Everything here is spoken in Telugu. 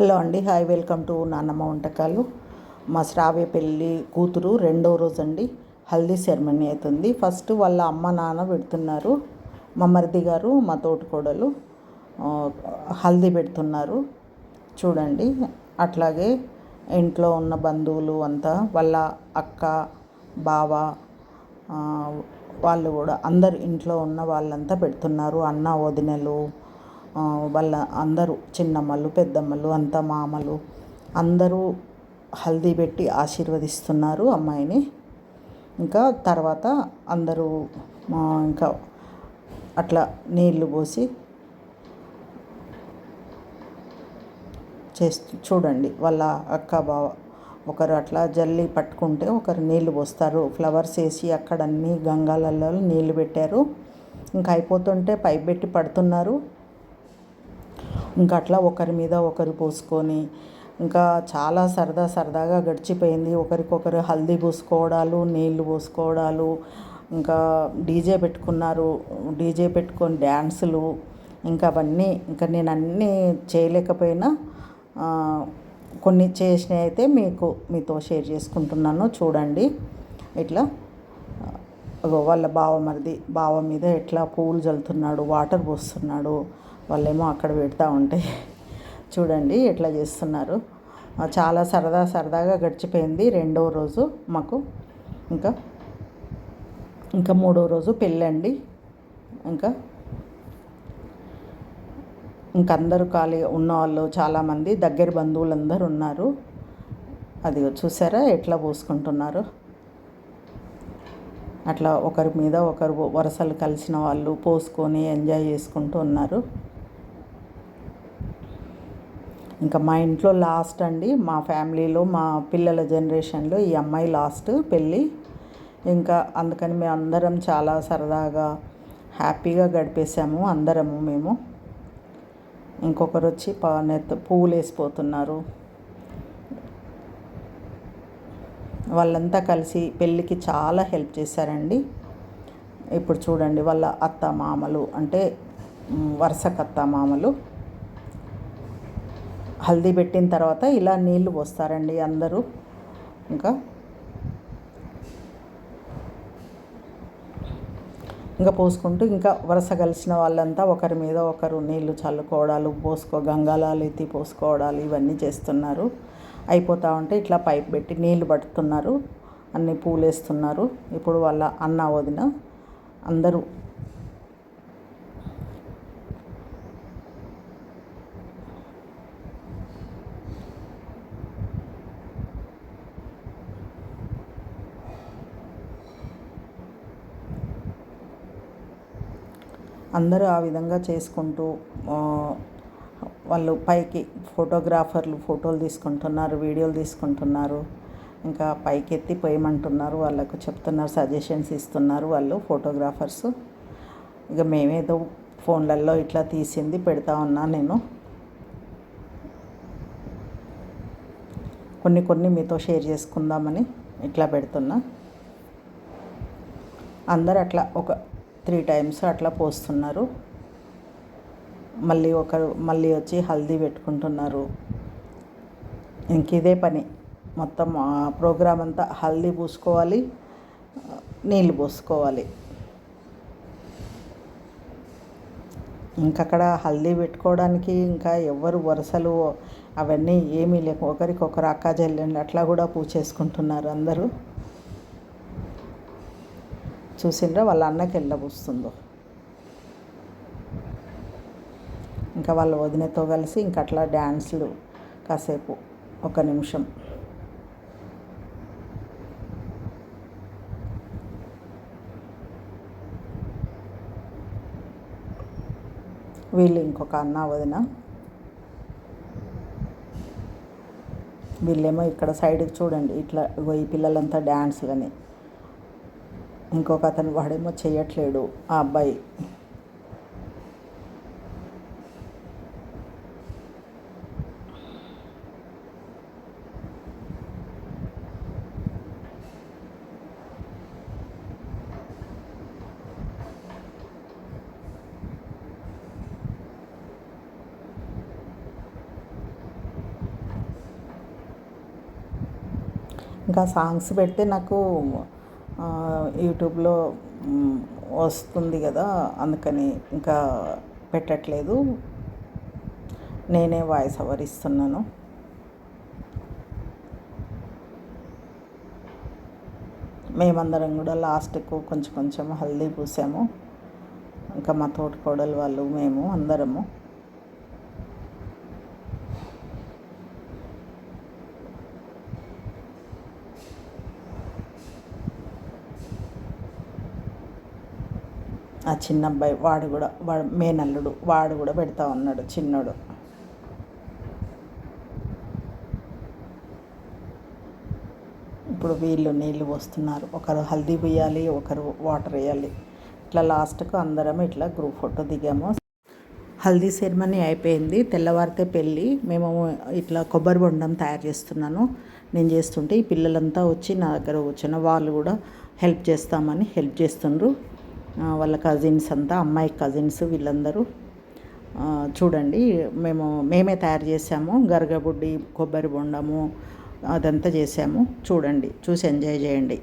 హలో అండి. హాయ్ వెల్కమ్ టు నాన్నమ్మ వంటకాలు. మా శ్రావ్య పెళ్ళి కూతురు రెండో రోజు అండి హల్దీ సెరమనీ అవుతుంది. ఫస్ట్ వాళ్ళ అమ్మ నాన్న పెడుతున్నారు. మా మరిది గారు మా తోటికోడలు హల్దీ పెడుతున్నారు. చూడండి. అట్లాగే ఇంట్లో ఉన్న బంధువులు అంతా వాళ్ళ అక్క బావ వాళ్ళు కూడా అందరు ఇంట్లో ఉన్న వాళ్ళంతా పెడుతున్నారు. అన్న వదినలు వాళ్ళ అందరూ చిన్నమ్మలు పెద్దమ్మలు అంత మామలు అందరూ హల్దీ పెట్టి ఆశీర్వదిస్తున్నారు అమ్మాయిని. ఇంకా తర్వాత అందరూ ఇంకా అట్లా నీళ్ళు పోసి చేస్తూ చూడండి వాళ్ళ అక్క బావ ఒకరు అట్లా జల్లి పట్టుకుంటే ఒకరు నీళ్ళు పోస్తారు. ఫ్లవర్స్ వేసి అక్కడ అన్ని గంగాలలో నీళ్ళు పెట్టారు. ఇంకా అయిపోతుంటే పైప్ పెట్టి పడుతున్నారు. ఇంకా అట్లా ఒకరి మీద ఒకరు పోసుకొని ఇంకా చాలా సరదా సరదాగా గడిచిపోయింది. ఒకరికొకరు హల్దీ పూసుకోవడాలు నీళ్ళు పోసుకోవడాలు ఇంకా డీజే పెట్టుకున్నారు. డీజే పెట్టుకొని డ్యాన్సులు ఇంకా అవన్నీ ఇంకా నేను అన్నీ చేయలేకపోయినా కొన్ని చేసినవి అయితే మీకు మీతో షేర్ చేసుకుంటున్నాను. చూడండి. ఇట్లా వాళ్ళ బావ మరిది బావ మీద ఎట్లా పూలు చల్లుతున్నాడు వాటర్ పోస్తున్నాడు వాళ్ళేమో అక్కడ పెడతా ఉంటే చూడండి ఎట్లా చేస్తున్నారు. చాలా సరదా సరదాగా గడిచిపోయింది. రెండో రోజు మాకు ఇంకా ఇంకా మూడో రోజు పెళ్ళండి. ఇంకా ఇంకా అందరూ ఖాళీ ఉన్నవాళ్ళు చాలామంది దగ్గర బంధువులందరూ ఉన్నారు. అది చూసారా ఎట్లా పోసుకుంటున్నారు. అట్లా ఒకరి మీద ఒకరు వరసలు కలిసిన వాళ్ళు పోసుకొని ఎంజాయ్ చేసుకుంటూ ఉన్నారు. ఇంకా మా ఇంట్లో లాస్ట్ అండి మా ఫ్యామిలీలో మా పిల్లల జనరేషన్లో ఈ అమ్మాయి లాస్ట్ పెళ్ళి. ఇంకా అందుకని మేము అందరం చాలా సరదాగా హ్యాపీగా గడిపేసాము అందరము మేము. ఇంకొకరు వచ్చి నెత్త పువ్వులు వేసిపోతున్నారు. వాళ్ళంతా కలిసి పెళ్ళికి చాలా హెల్ప్ చేశారండి. ఇప్పుడు చూడండి వాళ్ళ అత్త మామలు అంటే వరుస వరుసకు అత్త మామలు. హల్దీ పెట్టిన తర్వాత ఇలా నీళ్ళు పోస్తారండి అందరూ. ఇంకా ఇంకా పోసుకుంటూ ఇంకా వరుస కలిసిన వాళ్ళంతా ఒకరి మీద ఒకరు నీళ్ళు చల్లుకోవడాలు పోసుకో గంగాలాలు ఎత్తి పోసుకోవడాలు ఇవన్నీ చేస్తున్నారు. అయిపోతూ ఉంటే ఇట్లా పైప్ పెట్టి నీళ్ళు పడుతున్నారు. అన్ని పూలేస్తున్నారు. ఇప్పుడు వాళ్ళ అన్న వదిన అందరూ అందరూ ఆ విధంగా చేసుకుంటూ వాళ్ళు పైకి ఫోటోగ్రాఫర్లు ఫోటోలు తీసుకుంటున్నారు వీడియోలు తీసుకుంటున్నారు ఇంకా పైకి పోయమంటున్నారు వాళ్ళకు చెప్తున్నారు సజెషన్స్ ఇస్తున్నారు వాళ్ళు ఫోటోగ్రాఫర్స్. ఇక మేమేదో ఫోన్లలో ఇట్లా తీసింది పెడతా ఉన్నా నేను. కొన్ని కొన్ని మీతో షేర్ చేసుకుందామని ఇట్లా పెడుతున్నా. అందరు అట్లా ఒక త్రీ టైమ్స్ అట్లా పోస్తున్నారు. మళ్ళీ ఒకరు మళ్ళీ వచ్చి హల్దీ పెట్టుకుంటున్నారు. ఇంక ఇదే పని. మొత్తం ప్రోగ్రామ్ అంతా హల్దీ పూసుకోవాలి నీళ్ళు పోసుకోవాలి. ఇంకక్కడ హల్దీ పెట్టుకోవడానికి ఇంకా ఎవరు వరుసలు అవన్నీ ఏమీ లేక ఒకరికొకరు అక్క చెల్లెండి అట్లా కూడా పూజ చేసుకుంటున్నారు అందరూ. చూసిండ్రా వాళ్ళ అన్నకి వెళ్ళబోస్తుందో ఇంకా వాళ్ళ వదినతో కలిసి ఇంక అట్లా డ్యాన్స్లు కాసేపు ఒక నిమిషం. వీళ్ళు ఇంకొక అన్న వదిన. వీళ్ళేమో ఇక్కడ సైడ్కి చూడండి ఇట్లా ఈ పిల్లలంతా డ్యాన్స్లని. ఇంకొక అతను వాడేమో చేయట్లేడు ఆ అబ్బాయి. ఇంకా సాంగ్స్ పెడితే నాకు యూట్యూబ్లో వస్తుంది కదా అందుకని ఇంకా పెట్టట్లేదు. నేనే వాయిస్ ఓవర్ ఇస్తున్నాను. మేమందరం కూడా లాస్ట్కు కొంచెం కొంచెం హల్దీ పూసాము. ఇంకా మా తోటి కోడలు వాళ్ళు మేము అందరము. ఆ చిన్న అబ్బాయి వాడు కూడా వాడు మేనల్లుడు వాడు కూడా పెడతా ఉన్నాడు చిన్నోడు. ఇప్పుడు వీళ్ళు నీళ్ళు పోస్తున్నారు. ఒకరు హల్దీ పోయాలి ఒకరు వాటర్ వేయాలి. ఇట్లా లాస్ట్కు అందరం ఇట్లా గ్రూప్ ఫోటో దిగాము. హల్దీ సెరమనీ అయిపోయింది. తెల్లవారితే పెళ్ళి. మేము ఇట్లా కొబ్బరి బొండం తయారు చేస్తున్నాను. నేను చేస్తుంటే ఈ పిల్లలంతా వచ్చి నా దగ్గర కూర్చున్న వాళ్ళు కూడా హెల్ప్ చేస్తామని హెల్ప్ చేస్తుండ్రు. వాళ్ళ కజిన్స్ అంతా అమ్మాయి కజిన్స్ వీళ్ళందరూ. చూడండి మేము మేమే తయారు చేసాము గరగబుడ్డి కొబ్బరి బొండము అదంతా చేసాము చూడండి చూసి ఎంజాయ్ చేయండి.